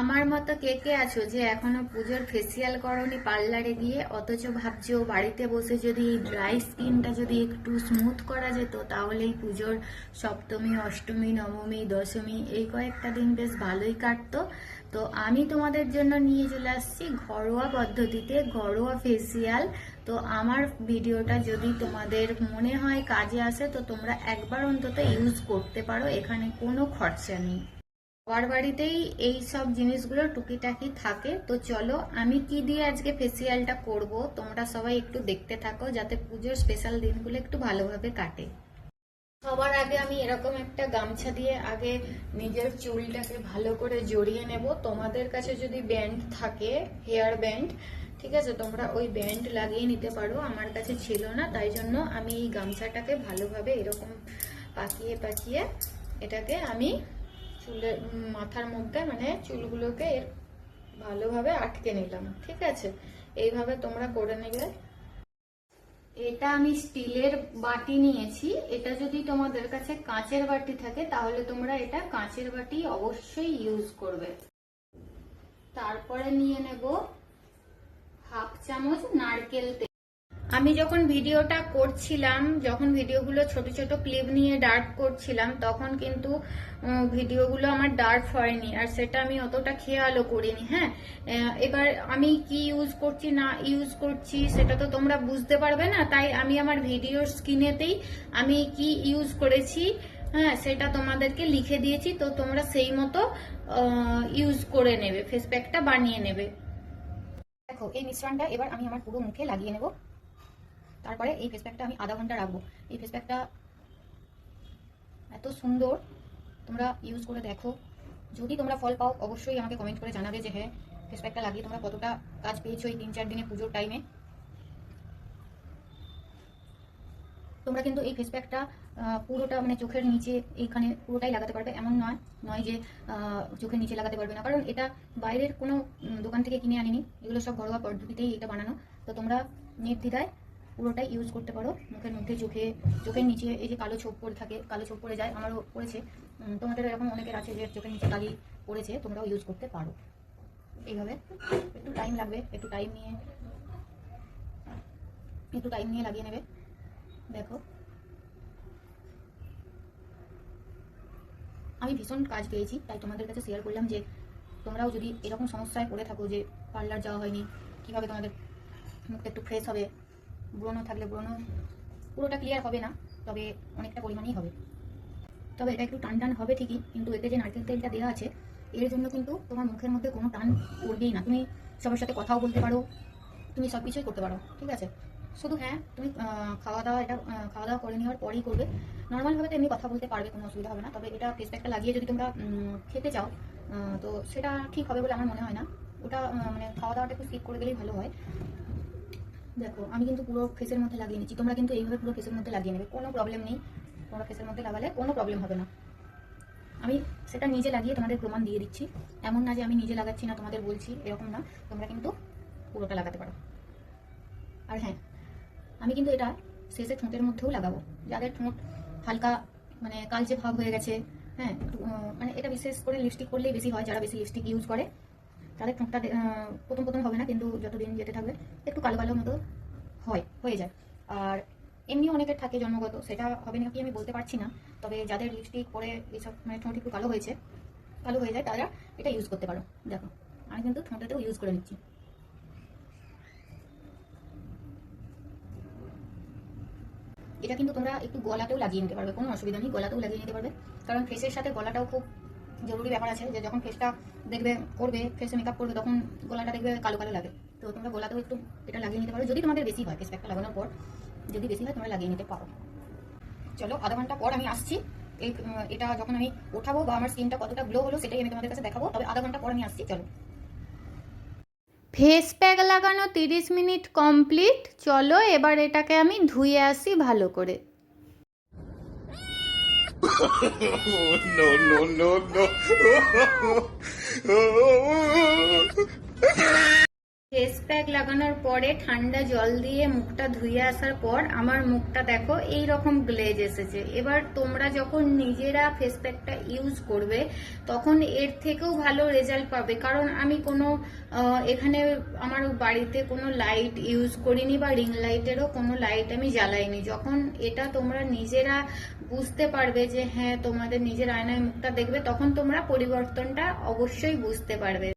আমার মতো কে কে আছো যে এখনও পুজোর ফেসিয়াল করনি পার্লারে গিয়ে? অথচ ভাবছ বাড়িতে বসে যদি ড্রাই স্কিনটা যদি একটু স্মুথ করা যেত, তাহলেই পুজোর সপ্তমী, অষ্টমী, নবমী, দশমী, এই কয়েকটা দিন বেশ ভালোই কাটতো। তো আমি তোমাদের জন্য নিয়ে চলে আসছি ঘরোয়া পদ্ধতিতে ঘরোয়া ফেসিয়াল তো আমার ভিডিওটা যদি তোমাদের মনে হয় কাজে আসে, তো তোমরা একবার অন্তত ইউজ করতে পারো, এখানে কোনো খরচা নেই। সবার বাড়িতেই এই সব জিনিসগুলো টুকিটাকি থাকে। তো চলো, আমি কি দিয়ে আজকে ফেসিয়ালটা করব? তোমরা সবাই একটু দেখতে থাকো, যাতে পুজোর স্পেশাল দিনগুলো একটু ভালোভাবে কাটে। সবার আগে আমি এরকম একটা গামছা দিয়ে আগে নিজের চুলটাকে ভালো করে জড়িয়ে নেব। তোমাদের কাছে যদি ব্যান্ড থাকে হেয়ার ব্যান্ড ঠিক আছে? তোমরা ওই ব্যান্ড লাগিয়ে নিতে পারো। আমার কাছে ছিল না, তাই জন্য আমি এই গামছাটাকে ভালোভাবে এরকম পাকিয়ে পাকিয়ে এটাকে আমি চুলের মাথার মধ্যে মানে চুলগুলোকে ভালোভাবে আটকে নিলাম, ঠিক আছে? এইভাবে তোমরা করে নিলে। এটা আমি স্টিলের বাটি নিয়েছি। এটা যদি তোমাদের কাছে কাঁচের বাটি থাকে, তাহলে তোমরা এটা কাঁচের বাটি অবশ্যই ইউজ করবে। তারপরে নিয়ে নেব হাফ চামচ নারকেল তেল। আমি যখন ভিডিওটা করছিলাম, যখন ভিডিওগুলো ছোট ছোট ক্লিপ নিয়ে ডার্ক করছিলাম, তখন কিন্তু ভিডিওগুলো আমার ডার্ক হয়নি। আর সেটা আমি অতটা খেয়ালও করিনি হ্যাঁ? এবার আমি কি ইউজ করছি, না ইউজ করছি, সেটা তো তোমরা বুঝতে পারবে না। তাই আমি আমার ভিডিওর স্ক্রিনেতেই আমি কি ইউজ করেছি হ্যাঁ সেটা তোমাদেরকে লিখে দিয়েছি। তো তোমরা সেই মতো ইউজ করে নেবে ফেস প্যাকটা বানিয়ে নেবে। দেখো, এই মিশ্রণটা এবার আমি আমার পুরো মুখে লাগিয়ে নেব। তারপরে এই ফেস প্যাকটা আমি আধা ঘণ্টা রাখব। এই ফেস প্যাকটা এত সুন্দর, তোমরা ইউজ করে দেখো। যদি তোমরা ফল পাও, অবশ্যই আমাকে কমেন্ট করে জানাবে যে হ্যাঁ ফেস প্যাকটা লাগিয়ে তোমরা কতটা কাজ পেয়েছ এই তিন চার দিনে পুজোর টাইমে তোমরা কিন্তু এই ফেস প্যাকটা পুরোটা মানে চোখের নিচে এইখানে পুরোটাই লাগাতে পারবে। এমন নয় নয় যে চোখের নিচে লাগাতে পারবে না। কারণ এটা বাইরের কোনো দোকান থেকে কিনে আনিনি। এগুলো সব ঘরোয়া পদ্ধতিতেই এটা বানানো। তো তোমরা নির্দ্বিধায় পুরোটাই ইউজ করতে পারো। মুখের মধ্যে, চোখে, চোখের নিচে, এই যে কালো ছোপ পড়ে থাকে, কালো ছোপ পড়ে যায়, আমারও পড়েছে। তোমাদের এরকম অনেকের আছে যে চোখের নিচে কালি পড়েছে, তোমরাও ইউজ করতে পারো। এইভাবে একটু টাইম লাগবে, একটু টাইম নিয়ে, একটু টাইম নিয়ে লাগিয়ে নেবে। দেখো। আমি ভীষণ কাজ পেয়েছি, তাই তোমাদের কাছে শেয়ার করলাম যে তোমরাও যদি এরকম সমস্যায় পড়ে থাকো যে পার্লার যাওয়া হয়নি, কীভাবে তোমাদের মুখটা একটু ফ্রেশ হবে ব্রণ থাকলে ব্রণ পুরোটা ক্লিয়ার হবে না, তবে অনেকটা পরিমাণেই হবে। তবে এটা একটু টান টান হবে ঠিকই, কিন্তু এতে যে নারকেল তেলটা দেওয়া আছে, এর জন্য কিন্তু তোমার মুখের মধ্যে কোনো টান পড়বেই না। তুমি সবার সাথে কথাও বলতে পারো, তুমি সব কিছুই করতে পারো, ঠিক আছে? শুধু হ্যাঁ তুমি খাওয়া দাওয়া এটা খাওয়া দাওয়া করে নেওয়ার পরেই করবে। নর্মালভাবে তো এমনি কথা বলতে পারবে, কোনো অসুবিধা হবে না, তবে এটা প্যাকটা লাগিয়ে যদি তোমরা খেতে চাও তো সেটা ঠিক হবে বলে আমার মনে হয় না। ওটা মানে খাওয়া দাওয়াটা একটু স্কিপ করে গেলেই ভালো হয়। দেখো, আমি কিন্তু পুরো ফেসের মধ্যে লাগিয়ে নিচ্ছি। তোমরা কিন্তু এইভাবে পুরো ফেসের মধ্যে লাগিয়ে নেবে, কোনো প্রবলেম নেই। তোমরা ফেসের মধ্যে লাগালে কোনো প্রবলেম হবে না। আমি সেটা নিজে লাগিয়ে তোমাদের প্রমাণ দিয়ে দিচ্ছি। এমন না যে আমি নিজে লাগাচ্ছি না, তোমাদের বলছি, এরকম না। তোমরা কিন্তু পুরোটা লাগাতে পারো। আর হ্যাঁ আমি কিন্তু এটা শেষে ঠোঁটের মধ্যেও লাগাবো। যাদের ঠোঁট হালকা মানে কালচে ভাব হয়ে গেছে হ্যাঁ মানে এটা বিশেষ করে লিপস্টিক করলেই বেশি হয়, যারা বেশি লিপস্টিক ইউজ করে। তাদের ঠোঁটটা প্রথম প্রথম হবে না, কিন্তু যতদিন যেতে থাকবে, একটু কালো কালো মতো হয়, হয়ে যায়। আর এমনি অনেকের থাকে জন্মগত, সেটা হবে নাকি আমি বলতে পারছি না, তবে যাদের লিপস্টিক পরে এইসব মানে ঠোঁট একটু কালো হয়েছে, কালো হয়ে যায়, তারা এটা ইউজ করতে পারো। দেখো, আমি কিন্তু ঠোঁটেতেও ইউজ করে নিচ্ছি। এটা কিন্তু তোমরা একটু গলাতেও লাগিয়ে নিতে পারবে, কোনো অসুবিধা নেই, গলাতেও লাগিয়ে নিতে পারবে। কারণ ফেসের সাথে গলাটাও খুব জরুরি ব্যাপার আছে যে যখন ফেসটা দেখবে, করবে ফেসে মেকআপ করবে, তখন গলাটা দেখবে কালো কালো লাগে। তো তোমরা গলাতেও একটু এটা লাগিয়ে নিতে পারো। যদি তোমাদের বেশি হয় ফেস প্যাকটা লাগানোর পর, যদি বেশি হয়, তোমরা লাগিয়ে নিতে পারো। চলো, আধা ঘণ্টা পর আমি আসছি। এই এটা যখন আমি ওঠাবো বা আমার স্কিনটা কতটা গ্লো হলো, সেটাই আমি তোমাদের কাছে দেখাবো। তবে আধা ঘণ্টা পর আমি আসছি, চলো। ফেস প্যাক লাগানো তিরিশ মিনিট কমপ্লিট চলো, এবার এটাকে আমি ধুয়ে আসি ভালো করে। Oh, no, no, no, no. Pack লাগানোর পরে ঠান্ডা জল দিয়ে মুখটা ধুয়ে আসার পর আমার মুখটা দেখো এই রকম গ্লেজ এসেছে। এবার তোমরা যখন নিজেরা ফেস প্যাকটা ইউজ করবে, তখন এর থেকেও ভালো রেজাল্ট পাবে। কারণ আমি কোনো এখানে আমার বাড়িতে কোনো লাইট ইউজ করিনি বা রিং লাইটেরও কোনো লাইট আমি জ্বালাইনি। যখন এটা তোমরা নিজেরা বুঝতে পারবে যে হ্যাঁ তোমাদের নিজের আয়নায় মুখটা দেখবে, তখন তোমরা পরিবর্তনটা অবশ্যই বুঝতে পারবে।